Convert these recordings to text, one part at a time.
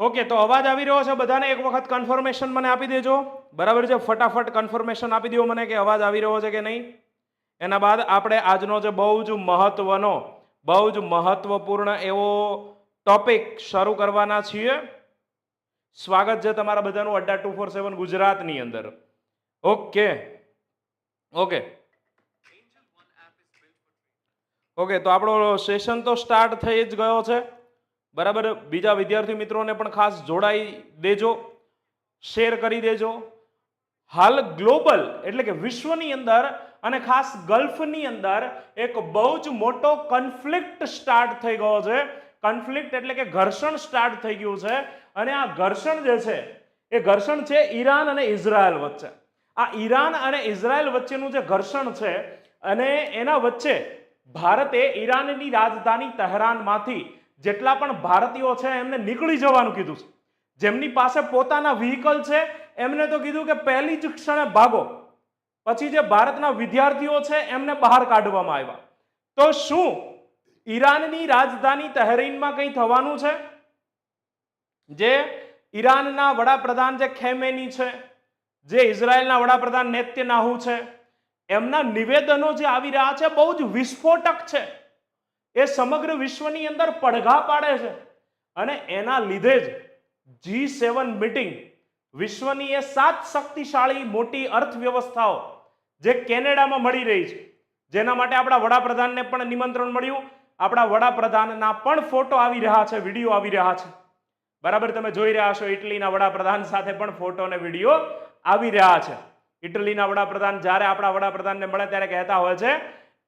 Okay તો અવાજ આવી રહ્યો છે બધાને? એક વખત કન્ફર્મેશન મને આપી દેજો. બરાબર છે? ફટાફટ કન્ફર્મેશન આપી દો મને કે અવાજ આવી રહ્યો છે કે નહીં? એના બાદ આપણે આજનો જે બહુ જ મહત્વનો બહુ જ મહત્વપૂર્ણ એવો ટોપિક શરૂ કરવાના છીએ. સ્વાગત છે તમારા બધાનું અડ્ડા ટુ ફોર સેવન ગુજરાતની અંદર. ઓકે ઓકે ઓકે તો આપણો સેશન તો સ્ટાર્ટ થઈ જ ગયો છે. બરાબર? બીજા વિદ્યાર્થી મિત્રોને પણ ખાસ જોડાઈ દેજો શેર કરી દેજો. હાલ ગ્લોબલ એટલે કે વિશ્વની અંદર અને ખાસ ગલ્ફની અંદર એક બહુ જ મોટો કન્ફ્લિક્ટ સ્ટાર્ટ થઈ ગયો છે. કન્ફ્લિક્ટ એટલે કે ઘર્ષણ સ્ટાર્ટ થઈ ગયું છે અને આ ઘર્ષણ જે છે, એ ઘર્ષણ છે ઈરાન અને ઇઝરાયલ વચ્ચે. આ ઈરાન અને ઇઝરાયલ વચ્ચેનું જે ઘર્ષણ છે અને એના વચ્ચે ભારતે ઈરાનની રાજધાની તહેરાનમાંથી જેટલા પણ ભારતીયો છે, એમને નીકળી જવાનું કીધું છે. જેમની પાસે પોતાના વ્હીકલ છે, એમને તો કીધું કે પહેલી જ ક્ષણે ભાગો. પછી જે ભારતના વિદ્યાર્થીઓ છે, એમને બહાર કાઢવામાં આવ્યા. તો શું ઈરાનની રાજધાની તહેરીનમાં કંઈ થવાનું છે? જે ઈરાનના વડાપ્રધાન જે ખેમેની છે, જે ઇઝરાયલના વડાપ્રધાન નેત્યનાહુ છે, એમના નિવેદનો જે આવી રહ્યા છે, બહુ જ વિસ્ફોટક છે. એ સમગ્ર વિશ્વની અંદર પડઘા પાડે છે. અને એના લીધે જ જી સેવન મિટિંગ વિશ્વની એ સાત શક્તિશાળી મોટી અર્થવ્યવસ્થાઓ જે કેનેડામાં મળી રહી છે. જેના માટે આપણા વડાપ્રધાનને પણ નિમંત્રણ મળ્યું. આપણા વડાપ્રધાનના પણ ફોટો આવી રહ્યા છે, વીડિયો આવી રહ્યા છે. બરાબર, તમે જોઈ રહ્યા છો, ઇટલીના વડાપ્રધાન સાથે પણ ફોટો અને વીડિયો આવી રહ્યા છે. ઇટલીના વડાપ્રધાન જ્યારે આપણા વડાપ્રધાનને મળે ત્યારે કહેતા હોય છે,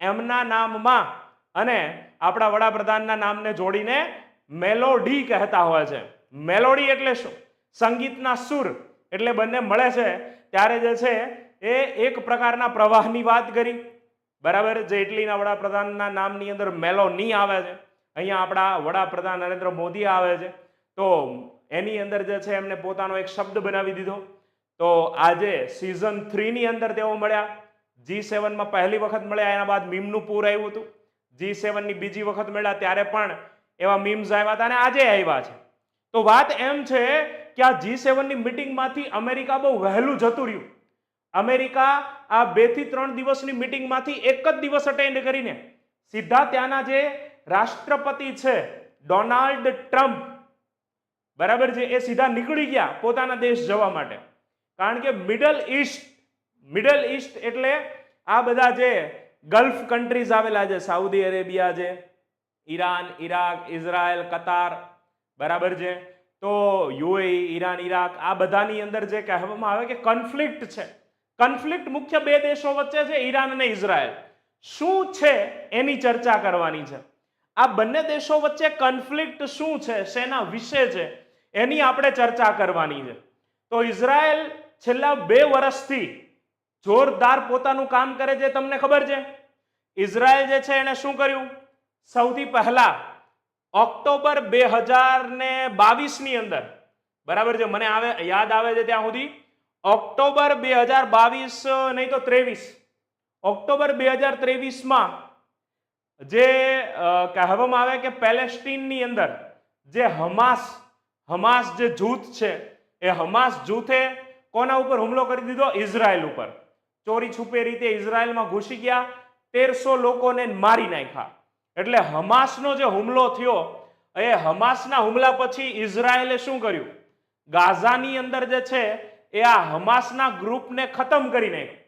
એમના નામમાં અને આપણા વડાપ્રધાનના નામને જોડીને મેલોડી કહેતા હોય છે. મેલોડી એટલે શું? સંગીતના સુર એટલે બંને મળે છે. ત્યારે જે છે એ એક પ્રકારના પ્રવાહની વાત કરી. બરાબર? જે ઇટલીના વડાપ્રધાનના નામની અંદર મેલોની આવે છે. અહીંયા આપણા વડાપ્રધાન નરેન્દ્ર મોદી આવે છે. તો એની અંદર જે છે એમને પોતાનો એક શબ્દ બનાવી દીધો. તો આજે સિઝન થ્રીની અંદર તેઓ મળ્યા. જી સેવનમાં પહેલી વખત મળ્યા. એના બાદ મીમનું પૂર આવ્યું હતું. જી સેવનની બીજી વખત મળ્યા ત્યારે પણ એવા મીમ્સ આવ્યા હતા અને આજે આવ્યા છે. તો વાત એમ છે કે આ જી સેવનની મિટિંગમાંથી અમેરિકા બહુ વહેલું જતું રહ્યું. અમેરિકા આ બેથી ત્રણ દિવસની મિટિંગમાંથી એક જ દિવસ અટેન્ડ કરીને સીધા ત્યાંના જે રાષ્ટ્રપતિ છે, ડોનાલ્ડ ટ્રમ્પ, બરાબર છે, એ સીધા નીકળી ગયા પોતાના દેશ જવા માટે. કારણ કે મિડલ ઈસ્ટ મિડલ ઈસ્ટ એટલે આ બધા જે ગલ્ફ કન્ટ્રીઝ આવેલા છે સાઉદી અરેબિયા છે ઈરાન ઈરાક ઇઝરાયલ કતાર બરાબર છે? તો યુએ ઈરાન ઈરાક આ બધાની અંદર જે કહેવામાં આવે કે કન્ફ્લિક્ટ છે. કન્ફ્લિક્ટ મુખ્ય બે દેશો વચ્ચે છે ઈરાન અને ઇઝરાયલ શું છે એની ચર્ચા કરવાની છે? આ બંને દેશો વચ્ચે કન્ફ્લિક્ટ શું છે, શેના વિશે છે, એની આપણે ચર્ચા કરવાની છે. તો ઇઝરાયલ છેલ્લા બે વર્ષથી જોરદાર પોતાનું કામ કરે છે તમને ખબર છે? ઇઝરાયલ જે છે એણે શું કર્યું? સૌથી પહેલા ઓક્ટોબર બે હજાર ને બાવીસની અંદર, બરાબર છે, મને આવે, યાદ આવે છે ત્યાં સુધી, ઓક્ટોબર બે હજાર બાવીસ, નહીં તો ત્રેવીસ, ઓક્ટોબર બે હજાર ત્રેવીસમાં જે કહેવામાં આવે કે પેલેસ્ટીનની અંદર જે હમાસ હમાસ જે જૂથ છે, એ હમાસ જૂથે કોના ઉપર હુમલો કરી દીધો? ઇઝરાયલ ઉપર. ચોરી છુપે રીતે ઇઝરાયલમાં ઘૂસી ગયા, તેરસો લોકોને મારી નાખ્યા. એટલે હમાસનો જે હુમલો થયો, એ હમાસના હુમલા પછી ઇઝરાયલે શું કર્યું? ગાઝાની અંદર જે છે, એ આ હમાસના ગ્રુપને ખતમ કરી નાખ્યું.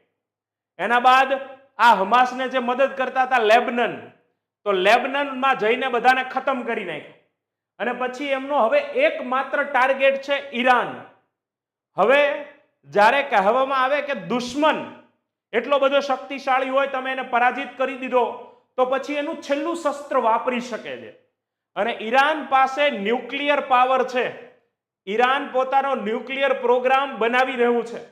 એના બાદ આ હમાસને જે મદદ કરતા હતા લેબનન, તો લેબનનમાં જઈને બધાને ખતમ કરી નાખ્યું. અને પછી એમનો હવે એકમાત્ર ટાર્ગેટ છે ઈરાન. હવે જ્યારે કહેવામાં આવે કે દુશ્મન એટલો બધો શક્તિશાળી હોય તમે એને પરાજિત કરી દીધો, તો પછી એનું છેલ્લું શસ્ત્ર વાપરી શકે છે. અને ઈરાન પાસે ન્યુક્લિયર પાવર છે. ઈરાન પોતાનો ન્યુક્લિયર પ્રોગ્રામ બનાવી રહ્યું છે.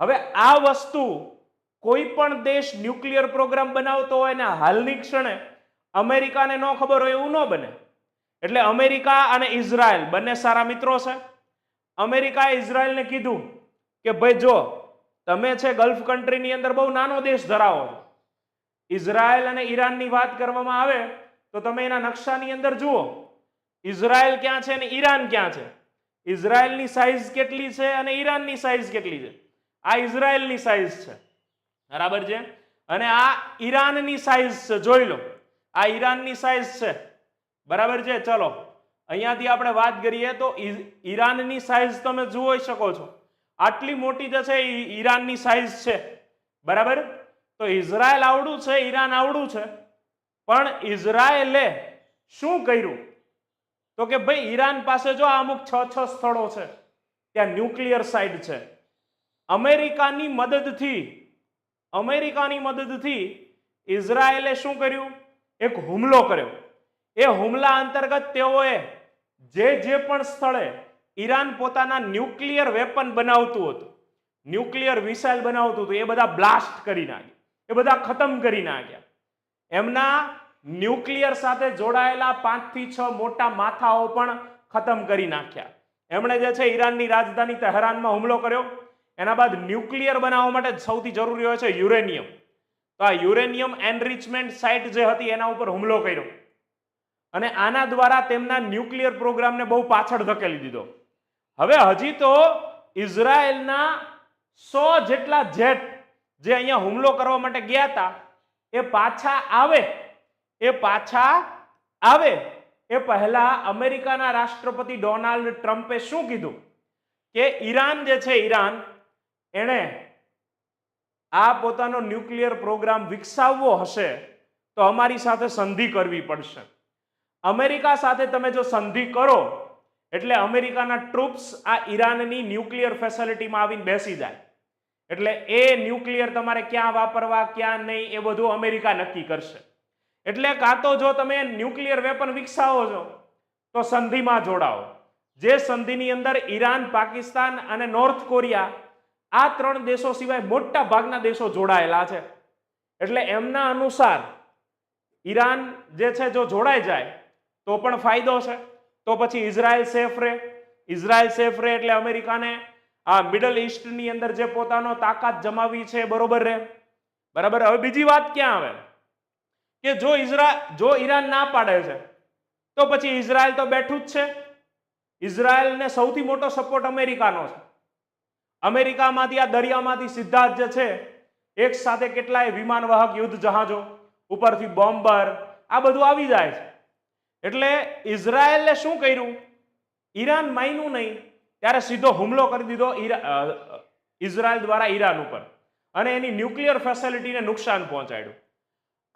હવે આ વસ્તુ કોઈ પણ દેશ ન્યુક્લિયર પ્રોગ્રામ બનાવતો હોય ને હાલની ક્ષણે અમેરિકાને ન ખબર હોય એવું ન બને. એટલે અમેરિકા અને ઇઝરાયલ બંને સારા મિત્રો છે. અમેરિકાએ ઇઝરાયલને કીધું કે ભાઈ જો તમે છે ગલ્ફ કન્ટ્રીની અંદર બહુ નાનો દેશ ધરાવો છો. ઇઝરાયલ અને ઈરાનની વાત કરવામાં આવે તો તમે એના નકશાની અંદર જુઓ. ઇઝરાયલ ક્યાં છે અને ઈરાન ક્યાં છે? ઇઝરાયલની સાઇઝ કેટલી છે અને ઈરાનની સાઇઝ કેટલી છે? આ ઇઝરાયલની સાઇઝ છે. બરાબર છે? અને આ ઈરાનની સાઇઝ છે. જોઈ લો. આ ઈરાનની સાઇઝ છે. બરાબર છે? ચલો. અહીંયાથી આપણે વાત કરીએ તો ઈરાનની સાઇઝ તમે જોઈ શકો છો. આટલી મોટી જે છે ઈરાનની સાઇઝ છે. બરાબર? તો ઇઝરાયલ આવડું છે, ઈરાન આવડું છે. પણ ઇઝરાયલે શું કર્યું? તો કે ભાઈ ઈરાન પાસે જો આ અમુક છ છ સ્થળો છે, ત્યાં ન્યુક્લિયર સાઇડ છે. અમેરિકાની મદદથી અમેરિકાની મદદથી ઇઝરાયલે શું કર્યું? એક હુમલો કર્યો. એ હુમલા અંતર્ગત તેઓએ જે જે પણ સ્થળે ઈરાન પોતાના ન્યુક્લિયર વેપન બનાવતું હતું. ન્યુક્લિયર મિસાઇલ બનાવતું હતું. એ બધા બ્લાસ્ટ કરી નાખ્યા. એ બધા ખતમ કરી નાખ્યા. એમના ન્યુક્લિયર સાથે જોડાયેલા પાંચથી છ મોટા માથાઓ પણ ખતમ કરી નાખ્યા. એમણે જે છે ઈરાનની રાજધાની તહેરાનમાં હુમલો કર્યો. એના બાદ ન્યુક્લિયર બનાવવા માટે સૌથી જરૂરી હોય છે યુરેનિયમ. તો આ યુરેનિયમ એનરિચમેન્ટ સાઇટ જે હતી એના ઉપર હુમલો કર્યો. અને આના દ્વારા તેમના ન્યુક્લિયર પ્રોગ્રામને બહુ પાછળ ધકેલી દીધો. હવે હજી તો ઇઝરાયલના સો જેટલા જેટ જે અહીંયા હુમલો કરવા માટે ગયા હતા, એ પાછા આવે, એ પાછા આવે. એ પહેલા અમેરિકાના રાષ્ટ્રપતિ ડોનાલ્ડ ટ્રમ્પે શું કીધું? કે ઈરાન જે છે ઈરાન, એણે આ પોતાનો ન્યુક્લિયર પ્રોગ્રામ વિકસાવવો હશે તો અમારી સાથે સંધિ કરવી પડશે. અમેરિકા સાથે તમે જો સંધિ કરો એટલે અમેરિકાના ટ્રુપ્સ આ ઈરાનની ન્યુક્લિયર ફેસિલિટીમાં આવીને બેસી જાય. એટલે એ ન્યુક્લિયર તમારે ક્યાં વાપરવા, ક્યાં નહીં, એ બધું અમેરિકા નક્કી કરશે. એટલે કાં તો જો તમે ન્યુક્લિયર વેપન વિકસાવો છો, તો સંધિમાં જોડાઓ. જે સંધિની અંદર ઈરાન, પાકિસ્તાન અને નોર્થ કોરિયા આ ત્રણ દેશો સિવાય મોટા ભાગના દેશો જોડાયેલા છે. એટલે એમના અનુસાર ઈરાન જે છે, જો જોડાઈ જાય, તો પણ ફાયદો છે. તો પછી ઇઝરાયલ સેફ રહે. ઇઝરાયલ સેફ રહે એટલે અમેરિકાને આ મિડલ ઈસ્ટની અંદર જે પોતાનો તાકાત જમાવી છે બરોબર રહે. બરાબર? હવે બીજી વાત ક્યાં આવે? કે જો ઇઝરાયલ જો ઈરાન ના પાડે છે, તો પછી ઇઝરાયલ તો બેઠું જ છે. ઇઝરાયલને સૌથી મોટો સપોર્ટ અમેરિકાનો છે. અમેરિકામાંથી આ દરિયામાંથી સીધા જ છે, એક સાથે કેટલાય વિમાનવાહક, યુદ્ધ જહાજો, ઉપરથી બોમ્બર આ બધું આવી જાય છે. એટલે ઇઝરાયલે શું કર્યું? ઈરાન માન્યું નહીં. ત્યારે સીધો હુમલો કરી દીધો ઇઝરાયલ દ્વારા ઈરાન ઉપર. અને એની ન્યુક્લિયર ફેસિલિટીને નુકસાન પહોંચાડ્યું.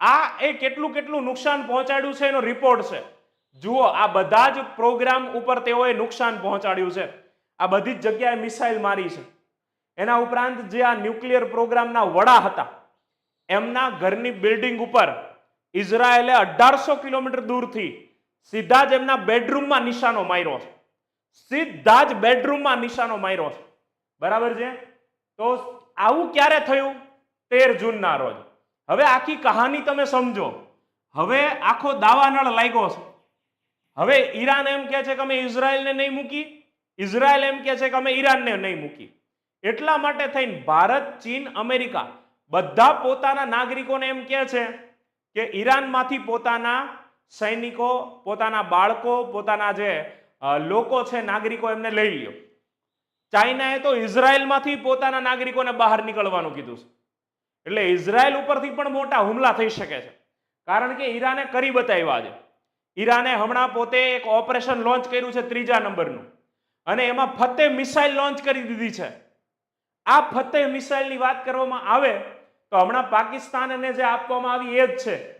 આ એ કેટલું કેટલું નુકસાન પહોંચાડ્યું છે એનો રિપોર્ટ છે. જુઓ, આ બધા જ પ્રોગ્રામ ઉપર તેઓએ નુકસાન પહોંચાડ્યું છે. આ બધી જ જગ્યાએ મિસાઇલ મારી છે. એના ઉપરાંત જે આ ન્યુક્લિયર પ્રોગ્રામના વડા હતા, એમના ઘરની બિલ્ડિંગ ઉપર ઇઝરાયેલે અઢારસો કિલોમીટર દૂરથી સીધા જ એમના બેડરૂમમાં નિશાનો માર્યો છે. સીધા જ બેડરૂમમાં નિશાનો માર્યો છે. બરાબર છે? તો આવું ક્યારે થયું? તેર જૂનના રોજ. હવે આખી કહાની તમે સમજો. હવે આખો દાવાનળ લાગ્યો છે. હવે ઈરાન એમ કહે છે કે અમે ઇઝરાયલને નહીં મૂકી. ઇઝરાયલ એમ કહે છે કે અમે ઈરાનને નહીં મૂકી. એટલા માટે થઈને ભારત, ચીન, અમેરિકા બધા પોતાના નાગરિકોને એમ કહે છે કે ઈરાનમાંથી પોતાના સૈનિકો, પોતાના બાળકો, પોતાના જે લોકો છે, નાગરિકો એમને લઈ લ્યો. ચાઇનાએ તો ઇઝરાયલમાંથી પોતાના નાગરિકોને બહાર નીકળવાનું કીધું છે. એટલે ઇઝરાયલ ઉપરથી પણ મોટા હુમલા થઈ શકે છે. કારણ કે ઈરાને કરી બતાવ્યા છે ઈરાને હમણાં પોતે એક ઓપરેશન લોન્ચ કર્યું છે ત્રીજા નંબરનું. અને એમાં ફતે મિસાઇલ લોન્ચ કરી દીધી છે. આ ફતે મિસાઇલની વાત કરવામાં આવે, તો હમણાં પાકિસ્તાનને જે આપવામાં આવી એ જ છે.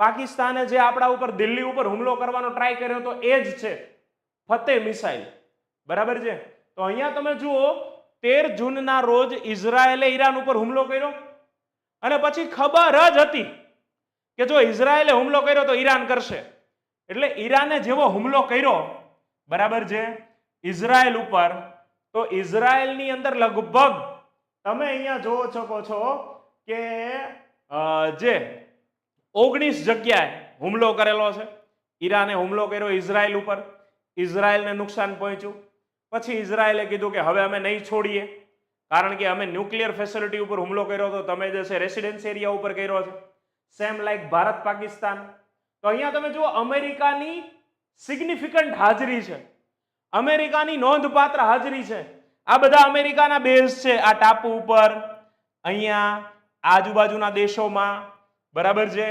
પાકિસ્તાને જે આપણા ઉપર દિલ્હી ઉપર હુમલો કરવાનો ટ્રાય કર્યો તો એ જ છે. ફતેહ મિસાઇલ. બરાબર છે? તો અહીંયા તમે જુઓ, તેર જૂનના રોજ ઇઝરાયેલે ઈરાન ઉપર હુમલો કર્યો. અને પછી ખબર જ હતી કે જો ઇઝરાયેલે હુમલો કર્યો તો ઈરાન કરશે. એટલે ઈરાને જેવો હુમલો કર્યો, બરાબર છે? ઇઝરાયલ ઉપર. તો ઇઝરાયલની અંદર લગભગ તમે અહીંયા જોવો શકો છો કે જે ઓગણીસ જગ્યાએ હુમલો કરેલો છે. ઈરાને હુમલો કર્યો ઇઝરાયલ ઉપર. ઇઝરાયલને નુકસાન પહોંચ્યું. પછી ઇઝરાયલે કીધું કે હવે અમે નહીં છોડીએ. કારણ કે અમે ન્યુક્લિયર ફેસિલિટી ઉપર હુમલો કર્યો તો તમે જે છે રેસિડેન્સ એરિયા ઉપર કર્યો છે. Same like Bharat Pakistan. તો અહીંયા તમે જુઓ અમેરિકાની સિગ્નિફિકન્ટ હાજરી છે. અમેરિકાની નોંધપાત્ર હાજરી છે. આ બધા અમેરિકાના બેઝ છે. આ ટાપુ ઉપર, અહીંયા આજુબાજુના દેશોમાં બરાબર છે?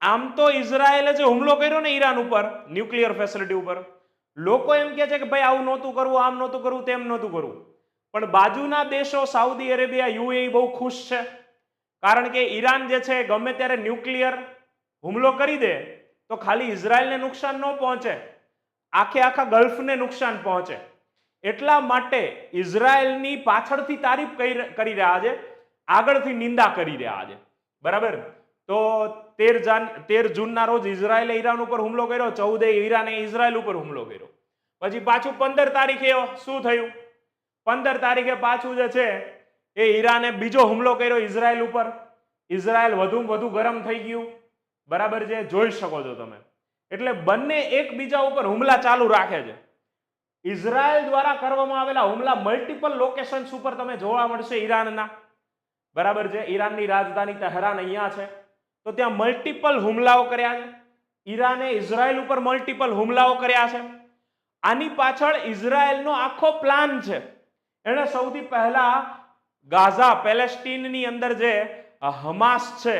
આમ તો ઇઝરાયલે જે હુમલો કર્યો ને ઈરાન ઉપર, ન્યુક્લિયર ફેસિલિટી ઉપર, લોકો એમ કહે છે કે ભાઈ આવું નહોતું કરવું, આમ નહોતું કરવું, તેમ નહોતું કરવું. પણ બાજુના દેશો, સાઉદી અરેબિયા યુએ બહુ ખુશ છે. કારણ કે ઈરાન જે છે, ગમે ત્યારે ન્યુક્લિયર હુમલો કરી દે, તો ખાલી ઇઝરાયલને નુકસાન ન પહોંચે. આખે આખા ગલ્ફને નુકસાન પહોંચે. એટલા માટે ઇઝરાયલની પાછળથી તારીફ કરી રહ્યા છે, આગળથી નિંદા કરી રહ્યા છે. બરાબર? તો તેર જાન તેર જૂનના રોજ ઇઝરાયલે ઈરાન ઉપર હુમલો કર્યો, ચૌદે ઈરાને ઇઝરાયલ ઉપર હુમલો કર્યો. પછી પાછું પંદર તારીખે શું થયું? પંદર તારીખે પાછું જે છે એ ઈરાને બીજો હુમલો કર્યો ઇઝરાયલ ઉપર. ઇઝરાયલ વધુ વધુ ગરમ થઈ ગયું. બરાબર છે? જોઈ શકો છો તમે. એટલે બંને એકબીજા ઉપર હુમલા ચાલુ રાખે છે. ઇઝરાયલ દ્વારા કરવામાં આવેલા હુમલા મલ્ટિપલ લોકેશન્સ ઉપર તમે જોવા મળશે ઈરાનના. બરાબર છે? ઈરાનની રાજધાની તહેરાન અહીંયા છે. તો ત્યાં મલ્ટિપલ હુમલાઓ કર્યા છે. ઈરાને ઇઝરાયલ ઉપર મલ્ટિપલ હુમલાઓ કર્યા છે. આની પાછળ ઇઝરાયલનો આખો પ્લાન છે. એણે સૌથી પહેલા ગાઝા પેલેસ્ટીનની અંદર જે હમાસ છે,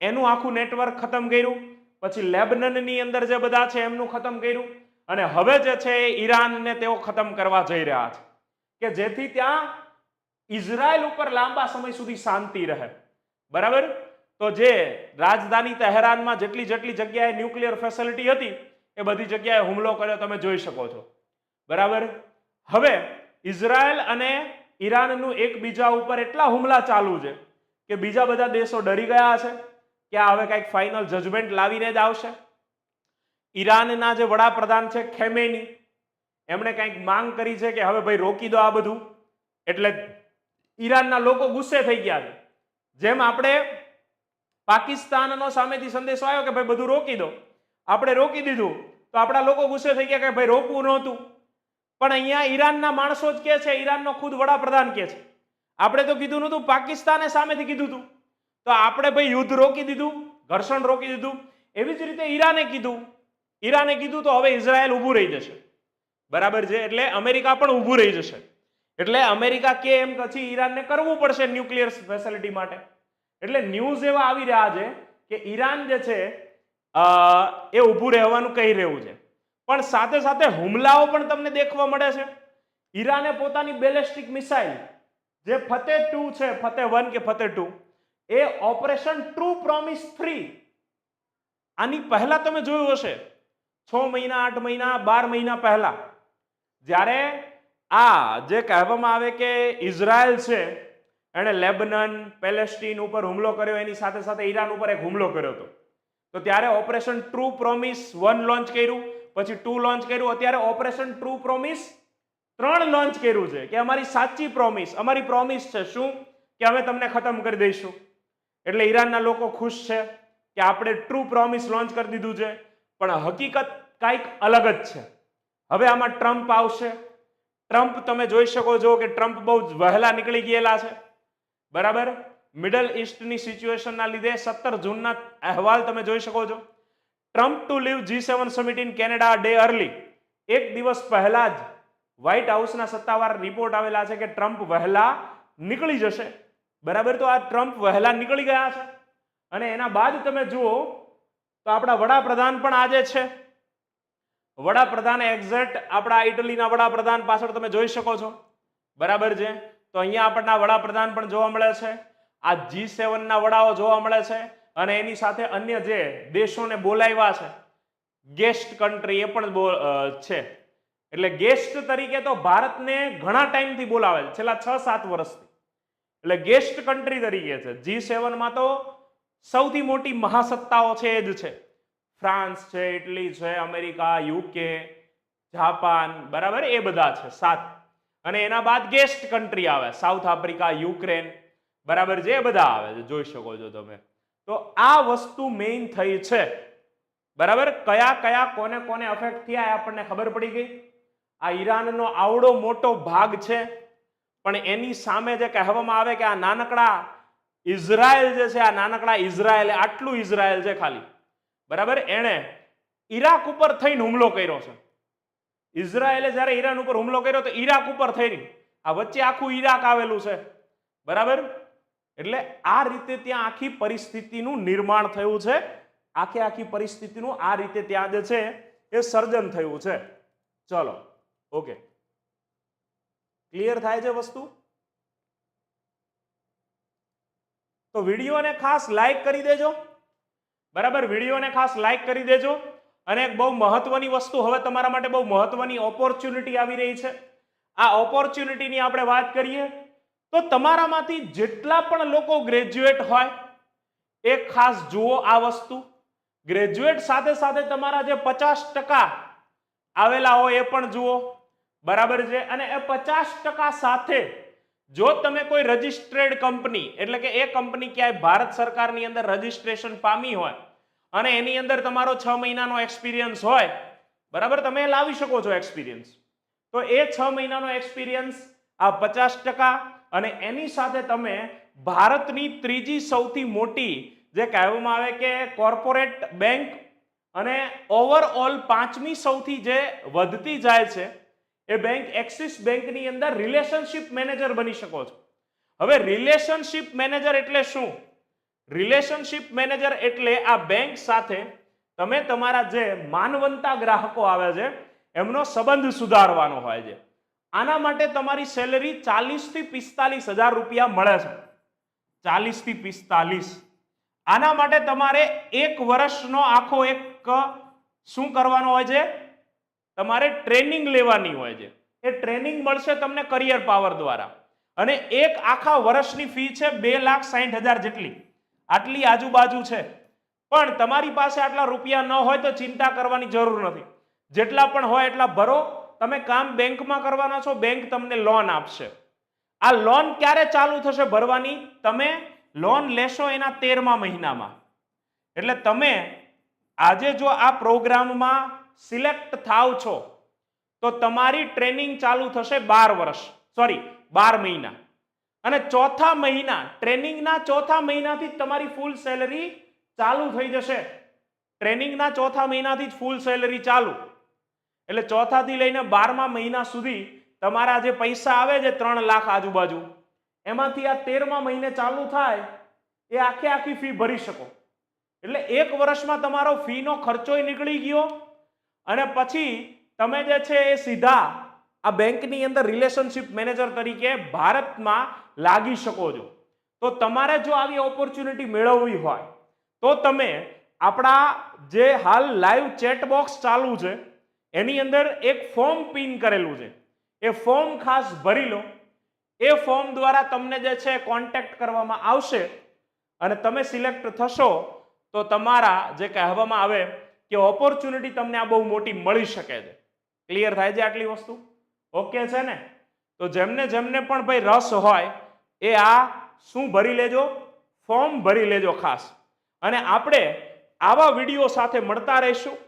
એનું આખું નેટવર્ક ખતમ કર્યું. પછી લેબનનની અંદર જે બધા છે એમનું ખતમ કર્યું. અને હવે જે છે એ ઈરાનને તેઓ ખતમ કરવા જઈ રહ્યા છે. કે જેથી ત્યાં ઇઝરાયલ ઉપર લાંબા સમય સુધી શાંતિ રહે. બરાબર? તો જે રાજધાની તહેરાનમાં જેટલી જેટલી જગ્યાએ ન્યુક્લિયર ફેસિલિટી હતી, એ બધી જગ્યાએ હુમલો કર્યો તમે જોઈ શકો છો. બરાબર? હવે ઇઝરાયલ અને ઈરાનનું એકબીજા ઉપર એટલા હુમલા ચાલુ છે કે બીજા બધા દેશો ડરી ગયા છે કે હવે કંઈક ફાઇનલ જજમેન્ટ લાવીને જ આવશે. ઈરાનના જે વડાપ્રધાન છે ખેમેની, એમણે કંઈક માંગ કરી છે કે હવે ભાઈ રોકી દો આ બધું. એટલે ઈરાનના લોકો ગુસ્સે થઈ ગયા છે. જેમ આપણે પાકિસ્તાનનો સામેથી સંદેશો આવ્યો કે ભાઈ બધું રોકી દો. આપણે રોકી દીધું તો આપણા લોકો ગુસ્સે થઈ ગયા કે ભાઈ રોકવું નહોતું. પણ અહીંયા ઈરાનના માણસો જ કે છે, ઈરાનનો ખુદ વડાપ્રધાન કે છે. આપણે તો કીધું નહોતું, પાકિસ્તાને સામેથી કીધું હતું તો આપણે ભાઈ યુદ્ધ રોકી દીધું, ઘર્ષણ રોકી દીધું. એવી જ રીતે ઈરાને કીધું. ઈરાને કીધું તો હવે ઇઝરાયલ ઊભું રહી જશે. બરાબર છે? એટલે અમેરિકા પણ ઊભું રહી જશે. એટલે અમેરિકા કે એમ પછી ઈરાનને કરવું પડશે ન્યુક્લિયર ફેસિલિટી માટે. એટલે ન્યૂઝ એવા આવી રહ્યા છે કે ઈરાન જે છે એ ઊભું રહેવાનું કહી રહ્યું છે. પણ સાથે સાથે હુમલાઓ પણ તમને દેખવા મળે છે. ઈરાને પોતાની બેલેસ્ટિક મિસાઇલ જે ફતેહ ટુ છે, ફતેહ વન કે ફતે ટુ, એ ઓપરેશન ટ્રુ પ્રોમિસ થ્રી, આની પહેલા તમે જોયું હશે. છ મહિના, આઠ મહિના, બાર મહિના પહેલા. જ્યારે આ જે કહેવામાં આવે કે ઇઝરાયલ છે એણે લેબનન, પેલેસ્ટીન ઉપર હુમલો કર્યો, એની સાથે સાથે ઈરાન ઉપર એક હુમલો કર્યો હતો. તો ત્યારે operation true promise one launch કર્યું, પછી ટુ લોન્ચ કર્યું, અત્યારે ઓપરેશન ટ્રુ પ્રોમિસ ત્રણ લોન્ચ કર્યું છે, કે અમારી સાચી પ્રોમિસ, અમારી પ્રોમિસ છે શું? કે અમે તમને ખતમ કરી દઈશું. એટલે ઈરાનના લોકો ખુશ છે કે આપણે ટ્રુ પ્રોમિસ લોન્ચ કરી દીધું છે, પણ હકીકત કાંઈક અલગ જ છે. હવે આમાં ટ્રમ્પ આવશે. ટ્રમ્પ તમે જોઈ શકો છો કે ટ્રમ્પ બહુ વહેલા નીકળી ગયેલા છે. બરાબર? મિડલ ઇસ્ટની સિચ્યુએશનના લીધે સત્તર જૂનના અહેવાલ તમે જોઈ શકો છો. Trump to leave G seven summit in Canada day early એક દિવસ પહેલા જ વ્હાઇટ હાઉસના સત્તાવાર રિપોર્ટ આવેલા છે કે ટ્રમ્પ વહેલા નીકળી જશે. બરાબર? તો આ ટ્રમ્પ વહેલા નીકળી ગયા છે. અને એના બાદ તમે જુઓ, તો આપણા વડાપ્રધાન પણ આજે છે. વડાપ્રધાન એક્ઝેક્ટ આપણા ઇટલીના વડાપ્રધાન પાછળ તમે જોઈ શકો છો. બરાબર છે? તો અહીંયા આપણના વડાપ્રધાન પણ જોવા મળે છે. આ જી સેવનના વડાઓ જોવા મળે છે અને એની સાથે અન્ય જે દેશોને બોલાવ્યા છે ગેસ્ટ કન્ટ્રી એ પણ છે. એટલે ગેસ્ટ તરીકે તો ભારતને ઘણા ટાઈમથી બોલાવે છેલ્લા છ સાત વર્ષથી. એટલે ગેસ્ટ કન્ટ્રી તરીકે છે. જી સેવનમાં તો સૌથી મોટી મહાસત્તાઓ છે એ જ છે. ફ્રાન્સ છે, ઇટલી છે, અમેરિકા, યુકે, જાપાન, બરાબર, એ બધા છે, સાત. અને એના બાદ ગેસ્ટ કન્ટ્રી આવે. સાઉથ આફ્રિકા યુક્રેન બરાબર એ બધા આવે છે. જોઈ શકો છો તમે. તો આ વસ્તુ મેઇન થઈ છે. બરાબર? કયા કયા કોને કોને અફેક્ટ થયા એ આપણને ખબર પડી ગઈ? આ ઈરાનનો આવડો મોટો ભાગ છે. પણ એની સામે જે કહેવામાં આવે કે આ નાનકડા ઇઝરાયલ જે છે, આ નાનકડા ઇઝરાયલ, આટલું ઇઝરાયલ છે ખાલી. બરાબર? એણે ઈરાક ઉપર થઈને હુમલો કર્યો છે. ઇઝરાયેલે જ્યારે ઈરાન ઉપર હુમલો કર્યો તો ઈરાક ઉપર થઈ રહ્યું. આ વચ્ચે આખું ઈરાક આવેલું છે. બરાબર? એટલે આ રીતે ત્યાં આખી પરિસ્થિતિનું નિર્માણ થયું છે. આખે આખી પરિસ્થિતિનું આ રીતે ત્યાં જે છે એ સર્જન થયું છે. ચલો, ઓકે. ક્લિયર થાય છે વસ્તુ? તો વિડીયોને ખાસ લાઈક કરી દેજો. બરાબર? વિડીયોને ખાસ લાઈક કરી દેજો. અને એક બહુ મહત્વની વસ્તુ હવે તમારા માટે બહુ મહત્વની ઓપોર્ચ્યુનિટી આવી રહી છે. આ ઓપોર્ચ્યુનિટીની આપણે વાત કરીએ, તો તમારામાંથી જેટલા પણ લોકો ગ્રેજ્યુએટ હોય એ ખાસ જુઓ આ વસ્તુ. ગ્રેજ્યુએટ સાથે સાથે તમારા જે પચાસ ટકા આવેલા હોય એ પણ જુઓ. બરાબર છે? અને એ પચાસ ટકા સાથે જો તમે કોઈ રજિસ્ટ્રેડ કંપની એટલે કે એ કંપની ક્યાંય ભારત સરકારની અંદર રજિસ્ટ્રેશન પામી હોય અને એની અંદર તમારો છ મહિનાનો એક્સપિરિયન્સ હોય, બરાબર? તમે લાવી શકો છો એક્સપિરિયન્સ તો એ છ મહિનાનો એક્સપિરિયન્સ આ પચાસ ટકા અને એની સાથે તમે ભારતની ત્રીજી સૌથી મોટી જે કહેવામાં આવે કે કોર્પોરેટ બેંક અને ઓવરઓલ પાંચમી સૌથી જે વધતી જાય છે, એ બેંક એક્સિસ બેંકની અંદર રિલેશનશિપ મેનેજર બની શકો છો. હવે રિલેશનશિપ મેનેજર એટલે શું? રિલેશનશિપ મેનેજર એટલે આ બેંક સાથે તમે તમારા જે માનવંતા ગ્રાહકો આવે છે, એમનો સંબંધ સુધારવાનો હોય છે. આના માટે તમારી સેલરી ચાલીસથી પિસ્તાલીસ હજાર રૂપિયા મળે છે. ચાલીસથી પિસ્તાલીસ. આના માટે તમારે એક વર્ષનો આખો એક, શું કરવાનો હોય છે? તમારે ટ્રેનિંગ લેવાની હોય છે. એ ટ્રેનિંગ મળશે તમને કરિયર પાવર દ્વારા. અને એક આખા વર્ષની ફી છે બે લાખ સાહીઠ હજાર જેટલી. આટલી આજુબાજુ છે. પણ તમારી પાસે આટલા રૂપિયા ન હોય તો ચિંતા કરવાની જરૂર નથી. જેટલા પણ હોય એટલા ભરો. તમે કામ બેંકમાં કરવાના છો, બેંક તમને લોન આપશે. આ લોન ક્યારે ચાલુ થશે ભરવાની? તમે લોન લેશો એના તેરમા મહિનામાં. એટલે તમે આજે જો આ પ્રોગ્રામમાં સિલેક્ટ થાવ છો, તો તમારી ટ્રેનિંગ ચાલુ થશે બાર વર્ષ. સોરી, બાર મહિના. અને ચોથા મહિના, ટ્રેનિંગના ચોથા મહિનાથી જ તમારી ફૂલ સેલરી ચાલુ થઈ જશે. ટ્રેનિંગના ચોથા મહિનાથી જ ફૂલ સેલરી ચાલુ. એટલે ચોથાથી લઈને બારમા મહિના સુધી તમારા જે પૈસા આવે છે ત્રણ લાખ આજુબાજુ, એમાંથી આ તેરમા મહિને ચાલુ થાય, એ આખે આખી ફી ભરી શકો. એટલે એક વર્ષમાં તમારો ફીનો ખર્ચોય નીકળી ગયો અને પછી તમે જે છે એ સીધા આ બેંકની અંદર રિલેશનશિપ મેનેજર તરીકે ભારતમાં લાગી શકો છો. તો તમારે જો આવી ઓપોર્ચ્યુનિટી મેળવવી હોય, તો તમે આપણા જે હાલ લાઈવ ચેટ બોક્સ ચાલુ છે, એની અંદર એક ફોર્મ પિન કરેલું છે. એ ફોર્મ ખાસ ભરી લો. એ ફોર્મ દ્વારા તમને જે છે કોન્ટેક્ટ કરવામાં આવશે અને તમે સિલેક્ટ થશો, તો તમારા જે કહેવામાં આવે કે ઓપોર્ચ્યુનિટી તમને આ બહુ મોટી મળી શકે છે. ક્લિયર થાય છે આટલી વસ્તુ? ઓકે છે ને? તો જેમને જેમને પણ ભાઈ રસ હોય, એ આ શું ભરી લેજો? ફોર્મ ભરી લેજો ખાસ. અને આપણે આવા વીડિયો સાથે મળતા રહીશું.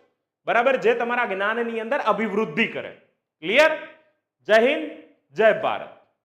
બરાબર? જે તમારા જ્ઞાનની અંદર અભિવૃદ્ધિ કરે. ક્લિયર જય હિન્દ, જય ભારત.